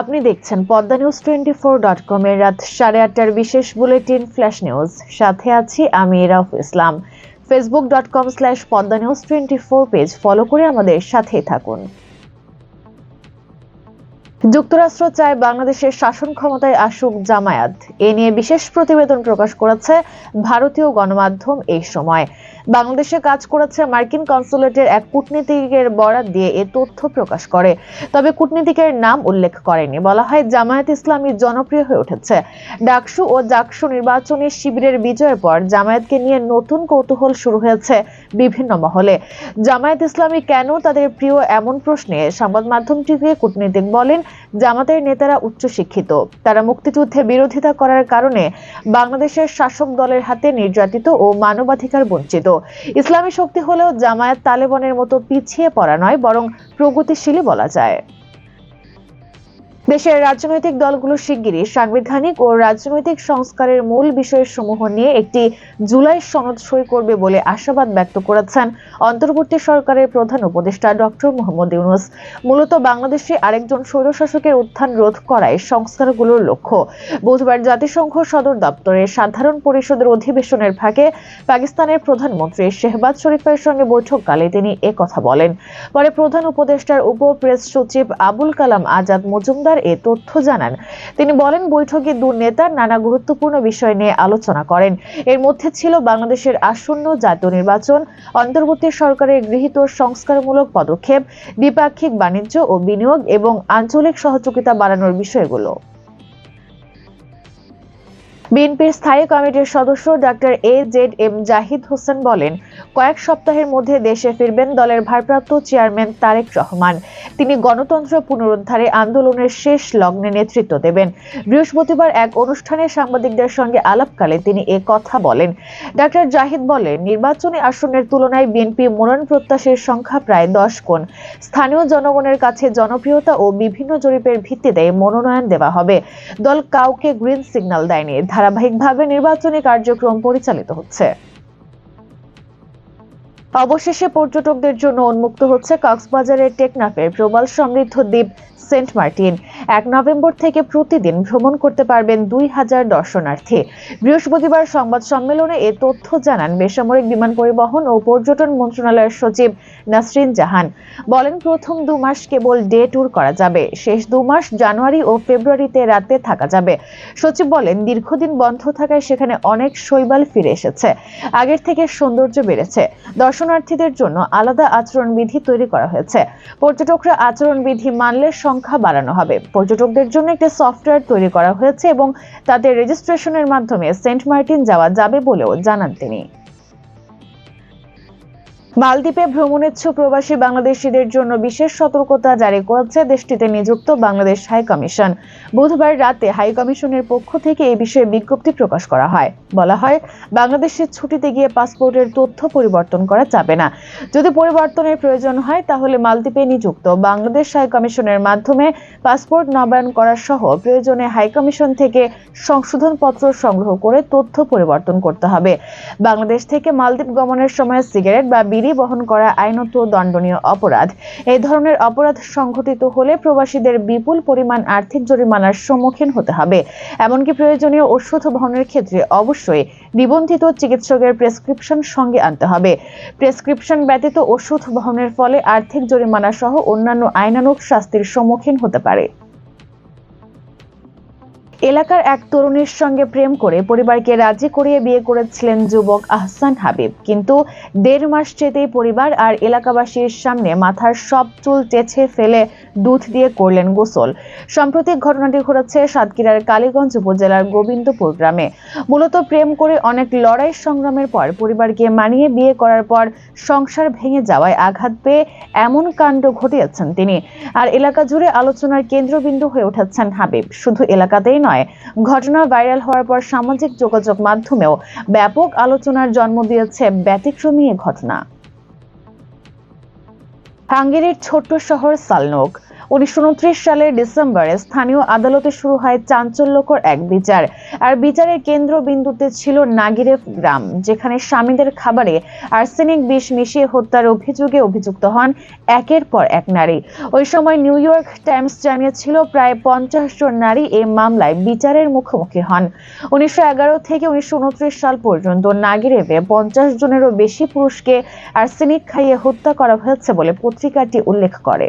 আপনি দেখছেন Padma news twenty four dot com এর রাত সাড়ে আটটার বিশেষ বুলেটিন ফ্ল্যাশ নিউজ। সাথে আছি আমি Raf Islam. Facebook dot com slash Padma news twenty four page follow করে আমাদের সাথেই থাকুন। যুক্তরাষ্ট্র চায় বাংলাদেশের শাসন ক্ষমতায় আসুক জামায়াত। এ নিয়ে বিশেষ প্রতিবেদন প্রকাশ করেছে ভারতীয় গণমাধ্যম এই সময়। বাংলাদেশে কাজ করেছে মার্কিন কনসুলেটের এক কূটনীতিকের বরাত দিয়ে এ তথ্য প্রকাশ করে। তবে কূটনীতিকের নাম উল্লেখ করেনি। বলা হয়, জামায়াত ইসলামী জনপ্রিয় হয়ে উঠেছে। ডাকসু ও জাকসু নির্বাচনী শিবিরের বিজয়ের পর জামায়াতকে নিয়ে নতুন কৌতূহল শুরু হয়েছে বিভিন্ন মহলে। জামায়াত ইসলামী কেন তাদের প্রিয় এমন প্রশ্নে সংবাদ মাধ্যমটিকে কূটনীতিক বলেন, জামাতের নেতারা উচ্চশিক্ষিত। তারা মুক্তিযুদ্ধে বিরোধিতা করার কারণে বাংলাদেশের শাসক দলের হাতে নির্যাতিত ও মানবাধিকার বঞ্চিত। ইসলামী শক্তি হলেও জামায়াত তালেবানের মতো পিছিয়ে পড়া নয় বরং প্রগতিশীলই বলা যায়। দেশের রাজনৈতিক দলগুলো শিগগিরই সাংবিধানিক ও রাজনৈতিক সংস্কারের মূল বিষয়সমূহ নিয়ে একটি জুলাই সনদ সই করবে বলে আশাবাদ ব্যক্ত করেছেন অন্তর্বর্তী সরকারের প্রধান উপদেষ্টা ডক্টর মোহাম্মদ ইউনুস। মূলত বাংলাদেশে আরেকজন স্বৈরশাসকের উত্থান রোধ করাই সংস্কারগুলোর লক্ষ্য। বুধবার জাতিসংঘ সদর দপ্তরে সাধারণ পরিষদের অধিবেশনের ফাঁকে পাকিস্তানের প্রধানমন্ত্রী শেহবাজ শরীফের সঙ্গে বৈঠককালে তিনি কথা বলেন। পরে প্রধান উপদেষ্টার উপ প্রেস সচিব আবুল কালাম আজাদ মজুমদার এ তথ্য জানান। তিনি বলেন, বৈঠকে দু নেতা নানা গুরুত্বপূর্ণ বিষয় নিয়ে আলোচনা করেন। এর মধ্যে ছিল বাংলাদেশের আসন্ন জাতীয় নির্বাচন, অন্তর্বর্তী সরকারের গৃহীত সংস্কারমূলক পদক্ষেপ, দ্বিপাক্ষিক বাণিজ্য ও বিনিয়োগ এবং আঞ্চলিক সহযোগিতা বাড়ানোর বিষয়গুলো। বিএনপির স্থায়ী কমিটির সদস্য doctor A Z M Zahid Hossain বলেন, কয়েক সপ্তাহের মধ্যে দেশে ফিরবেন দলের ভারপ্রাপ্ত চেয়ারম্যান তারেক রহমান। তিনি গণতন্ত্র পুনরুদ্ধারে আন্দোলনের শেষ লগ্নে নেতৃত্ব দেবেন। বৃহস্পতিবার এক অনুষ্ঠানে সাংবাদিকদের সঙ্গে আলাপকালে তিনি এ কথা বলেন। ডাক্তার জাহিদ বলেন, নির্বাচনী আসনের তুলনায় বিএনপি মনোনয়ন প্রত্যাশীর সংখ্যা প্রায় দশ গুণ। স্থানীয় জনগণের কাছে জনপ্রিয়তা ও বিভিন্ন জরিপের ভিত্তিতে মনোনয়ন দেওয়া হবে। দল কাউকে গ্রিন সিগন্যাল দেয়নি। ধারাবাহিকভাবে নির্বাচনী কার্যক্রম পরিচালিত হচ্ছে। অবশেষে পর্যটকদের জন্য উন্মুক্ত হচ্ছে কক্সবাজারের টেকনাফের প্রবাল সমৃদ্ধ দ্বীপ সেন্ট মার্টিন। এক নভেম্বর থেকে প্রতিদিন ভ্রমণ করতে পারবেন দুই হাজার দর্শনার্থী। বৃহস্পতিবার সংবাদ সম্মেলনে এ তথ্য জানান বেসামরিক বিমান পরিবহন ও পর্যটন মন্ত্রণালয়ের সচিব নাসরিন জাহান। বলেন, প্রথম দু মাস কেবল ডে ট্যুর করা যাবে, শেষ দু মাস জানুয়ারি ও ফেব্রুয়ারিতে রাতে থাকা যাবে। সচিব বলেন, দীর্ঘদিন বন্ধ থাকায় সেখানে অনেক শৈবাল ফিরে এসেছে। আগের থেকে সৌন্দর্য বেড়েছে। দর্শনার্থীদের জন্য আলাদা আচরণবিধি তৈরি করা হয়েছে। পর্যটকরা আচরণবিধি মানলে সংখ্যা বাড়ানো হবে। পর্যটকদের জন্য একটি সফটওয়্যার তৈরি করা হয়েছে এবং তাদের রেজিস্ট্রেশনের মাধ্যমে সেন্ট মার্টিন যাওয়া যাবে বলেও জানান তিনি। মালদ্বীপে ভ্রমণেচ্ছু প্রবাসী বাংলাদেশিদের জন্য বিশেষ সতর্কতা জারি করেছে দেশটিতে নিযুক্ত বাংলাদেশ হাই কমিশন। বুধবার রাতে হাই কমিশনের পক্ষ থেকে এই বিষয়ে বিজ্ঞপ্তি প্রকাশ করা হয়। বলা হয়, বাংলাদেশের ছুটিতে গিয়ে পাসপোর্টের তথ্য পরিবর্তন করা যাবে না। যদি পরিবর্তনের প্রয়োজন হয়, তাহলে মালদ্বীপে নিযুক্ত বাংলাদেশ হাই কমিশনের মাধ্যমে পাসপোর্ট নবায়ন করা সহ প্রয়োজনে হাই কমিশন থেকে সংশোধনপত্র সংগ্রহ করে তথ্য পরিবর্তন করতে হবে। বাংলাদেশ থেকে মালদ্বীপ গমনের সময় সিগারেট বা বিড়ি বহন করা আইনত দণ্ডনীয় অপরাধ। এই ধরনের অপরাধ সংঘটিত হলে প্রবাসীদের বিপুল পরিমাণ আর্থিক জরিমানার সম্মুখীন হতে হবে। এমনকি প্রয়োজনীয় ওষুধ বহনের ক্ষেত্রে অবশ্যই নিবন্ধিত চিকিৎসকের প্রেসক্রিপশন সঙ্গে আনতে হবে। প্রেসক্রিপশন ব্যতীত ওষুধ বহনের ফলে আর্থিক জরিমানা সহ অন্যান্য আইনানুগ শাস্তির সম্মুখীন হতে পারে। এলাকার এক তরুণীর সঙ্গে প্রেম করে পরিবারকে রাজি করিয়ে বিয়ে করেছিলেন যুবক আহসান হাবিব। কিন্তু দেড় মাস যেতেই পরিবার আর এলাকাবাসীর সামনে মাথার সব চুল চেছে ফেলে দুধ দিয়ে করলেন গোসল। সাম্প্রতিক ঘটনাটি ঘটেছে সাতক্ষীরার কালীগঞ্জ উপজেলার গোবিন্দপুর গ্রামে। মূলত প্রেম করে অনেক লড়াই সংগ্রামের পর পরিবারকে মানিয়ে বিয়ে করার পর সংসার ভেঙে যাওয়ায় আঘাত পেয়ে এমন কাণ্ড ঘটিয়েছেন তিনি। আর এলাকা জুড়ে আলোচনার কেন্দ্রবিন্দু হয়ে উঠেছেন হাবিব। শুধু এলাকাতেই নয়, ঘটনা ভাইরাল হওয়ার পর সামাজিক যোগাযোগ মাধ্যমেও ব্যাপক আলোচনার জন্ম দিয়েছে ব্যতিক্রমী ঘটনা। হাঙ্গেরির ছোট্ট শহর সালনোক। উনিশশো উনত্রিশ সালের ডিসেম্বরে স্থানীয় আদালতে শুরু হয় চাঞ্চল্যকর এক বিচার। আর বিচারের কেন্দ্রবিন্দুতে ছিল নাগিরেভ গ্রাম, যেখানে স্বামীদের খাবারে আর্সেনিক বিষ মিশিয়ে হত্যার অভিযোগে অভিযুক্ত হন একের পর এক নারী। ওই সময় নিউ ইয়র্ক টাইমস জানিয়েছিল, প্রায় পঞ্চাশ জন নারী এই মামলায় বিচারের মুখোমুখি হন। উনিশশো এগারো থেকে উনিশশো উনত্রিশ সাল পর্যন্ত নাগিরেভে পঞ্চাশ জনেরও বেশি পুরুষকে আর্সেনিক খাইয়ে হত্যা করা হয়েছে বলে পত্রিকাটি উল্লেখ করে।